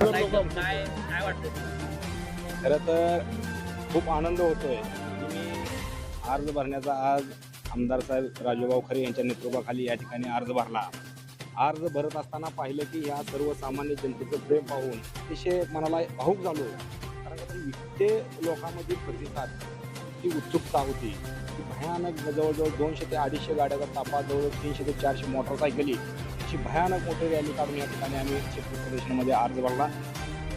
काय काय वाटतं खरं तर खूप आनंद होतोय. की मी अर्ज भरण्याचा आज आमदार साहेब राजूभाऊ खरे यांच्या नेतृत्वाखाली या ठिकाणी अर्ज भरला. अर्ज भरत असताना पाहिलं की ह्या सर्वसामान्य जनतेचं प्रेम पाहून अतिशय मनाला भाऊक झालो कारण का इतके लोकांमध्ये प्रतिसाद ती उत्सुकता होती. की भयानक जवळजवळ दोनशे ते अडीचशे गाड्याचा तापा जवळ तीनशे ते चारशे मोटरसायकली अशी भयानक मोठी रॅली काढून या ठिकाणी आम्ही क्षेत्र प्रदर्शनमध्ये अर्ज भरला.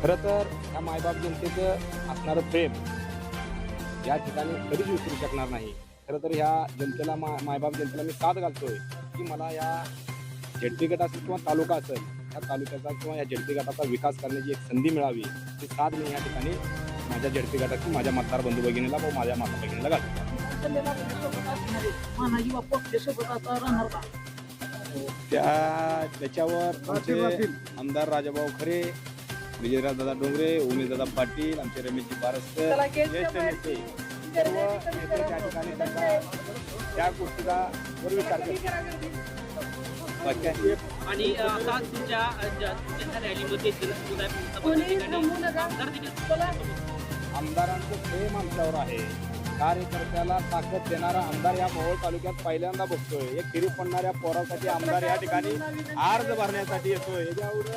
खरं तर ह्या मायबाप जनतेचं असणारं प्रेम या ठिकाणी कधीच विसरू शकणार नाही. खरं तर ह्या जनतेला मा मायबाप जनतेला मी साथ घालतोय की मला या झेडपी गट असेल किंवा तालुका असेल या तालुक्याचा किंवा या झेडपी गटाचा विकास करण्याची एक संधी मिळावी ती साथ मी या ठिकाणी माझ्या झेडपी गटाची माझ्या मतदार बंधू भगिनीला व माझ्या माता भगिनीला घालतो त्या त्याच्यावर आमचे आमदार राजाभाऊ खरे विजयराज दादा डोंगरे उमेशदादा पाटील आमचे रमेशजी बारसकर ज्येष्ठ नेते सर्व नेते त्या ठिकाणी त्यांचा त्या? आणि आता तुमच्या रॅलीमध्ये आमदारांचं प्रेम आमच्यावर आहे. कार्यकर्त्याला ताकद देणारा आमदार या मोहोळ तालुक्यात पहिल्यांदा बघतोय. एक खिरी पडणाऱ्या पोरासाठी आमदार या ठिकाणी अर्ज भरण्यासाठी येतोय. याच्यावर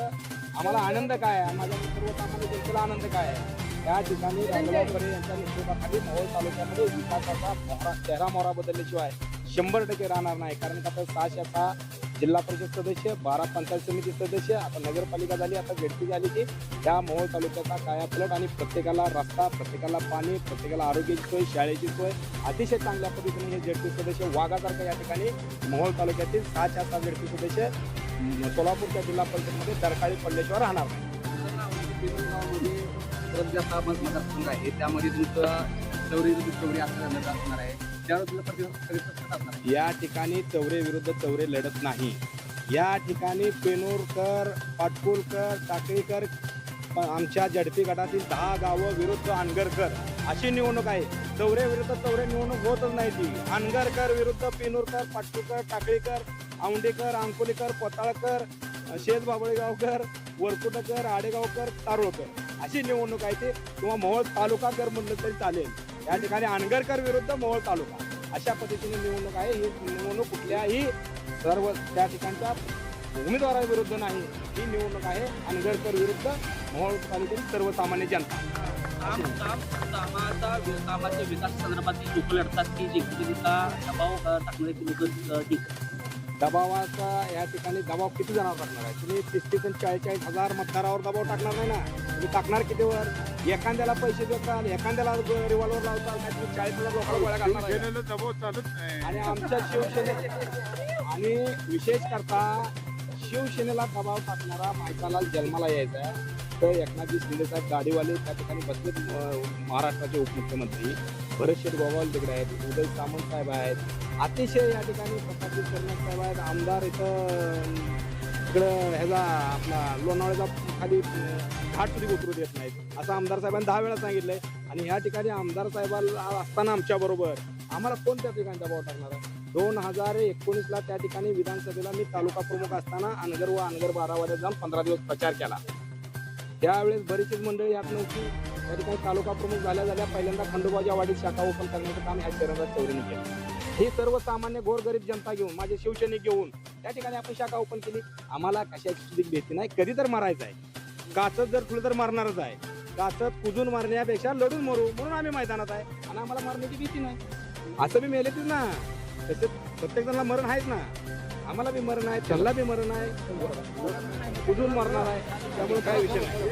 आम्हाला आनंद काय आहे? माझ्या सर्वसामान्य जनतेला आनंद काय आहे? या ठिकाणी रामराव यांच्या नेतृत्वाखाली मोहोळ तालुक्यामध्ये विकासाचा चेहरा मोहरा बदलल्याशिवाय शंभर टक्के राहणार नाही. कारण का आता सहाशे जिल्हा परिषद सदस्य बारा पंचायत समिती सदस्य आता नगरपालिका झाली आता गडकी झाली की त्या मोहोळ तालुक्याचा कायापलट आणि प्रत्येकाला रस्ता प्रत्येकाला पाणी प्रत्येकाला आरोग्याची सोय शाळेची सोय. अतिशय चांगल्या पद्धतीने हे गडकी सदस्य वाघासारखं या ठिकाणी मोहोळ तालुक्यातील सहाच्या सहा गडकी सदस्य सोलापूरच्या जिल्हा परिषदमध्ये दरकाळी पडल्याशिवाय राहणार. आहे. त्यामध्ये तुमचं चौरी चौरी असं असणार आहे. त्यावेळेस या ठिकाणी चौरे विरुद्ध चौरे लढत नाही. या ठिकाणी पेनोरकर पाटकुलकर टाकळीकर आमच्या जडपी गटातील दहा गावं विरुद्ध अनगरकर अशी निवडणूक आहे. चौरे विरुद्ध चौरे निवडणूक होतच नाही ती. अनगरकर विरुद्ध पेनोरकर पाटकुलकर टाकळीकर औंडेकर अंकोलीकर पोताळकर शेज बाबळेगावकर वरकुटकर आडेगावकर तारोळकर. अशी निवडणूक आहे ती. किंवा मोहोळ तालुका कर म्हणलं तरी चालेल. या ठिकाणी अनगरकर विरुद्ध मोहोळ तालुका. अशा पद्धतीने निवडणूक आहे. ही निवडणूक कुठल्याही सर्व त्या ठिकाणच्या उमेदवाराविरुद्ध नाही. ही निवडणूक आहे अनगरकर विरुद्ध मोहोळ तालुक्यातील सर्वसामान्य जनता. कामाचा कामाच्या विकास संदर्भात लोक लढतात की जिंकण्याचा दबाव टाकणारे लोक जिंकतात? दबावाचा या ठिकाणी दबाव किती जणांवर टाकणार आहे? तुम्ही तीस तीस आणि चाळीस चाळीस हजार मतदारावर दबाव टाकणार नाही ना? तुम्ही टाकणार कितीवर? एखाद्याला पैसे देतात एखाद्याला रिव्हॉल्वर लावतात नाही तुम्ही चाळीस हजार लोकांना गोळ्या घालणार. आणि आमच्या शिवसेने आणि विशेष करता शिवसेनेला दबाव टाकणारा मायकाला जन्माला यायचा आहे. तर एकनाथजी शिंदे साहेब गाडीवाले त्या ठिकाणी बसलेत अं, महाराष्ट्राचे उपमुख्यमंत्री. भरत शेठ गोवाल तिकडे आहेत उदय सामंत साहेब आहेत. अतिशय या ठिकाणी प्रकाशित करण्यात साहेब आहेत आमदार इथं इकडं ह्याचा आपला लोणावळ्याचा खाली घाट सुद्धा उतरू देत नाहीत. असं आमदार साहेबांनी दहा वेळा सांगितलंय. आणि ह्या ठिकाणी आमदार साहेबाला असताना आमच्या बरोबर आम्हाला कोण त्या ठिकाणी दबाव टाकणार आहे? दोन हजार एकोणीसला त्या ठिकाणी विधानसभेला मी तालुका प्रमुख असताना अनगर व अनगर बारावाड्यात जाऊन पंधरा दिवस प्रचार केला. त्यावेळेस बरीचशीच मंडळी यात नव्हती या ठिकाणी तालुका प्रमुख झाल्या झाल्या पहिल्यांदा खंडोबाच्या वाडीत शाखा ओपन करण्याचं काम ह्या शहरात चौरीने केलं. ही सर्वसामान्य गोरगरीब जनता घेऊन माझे शिवसैनिक घेऊन त्या ठिकाणी आपण शाखा ओपन केली. आम्हाला कशाची सुद्धा भीती नाही. कधी तर मारायचं आहे. काचत जर फुलं तर मारणारच आहे. काचत कुजून मारण्यापेक्षा लढून मरू म्हणून आम्ही मैदानात आहे. आणि आम्हाला मारण्याची भीती नाही. असं बी मेलेतीच ना. तसे प्रत्येक जणांना मरण आहेच ना. आम्हाला बी मरण आहे त्यांना बी मरण आहे. कुठून मरणार आहे? त्यामुळे काय विषय नाही.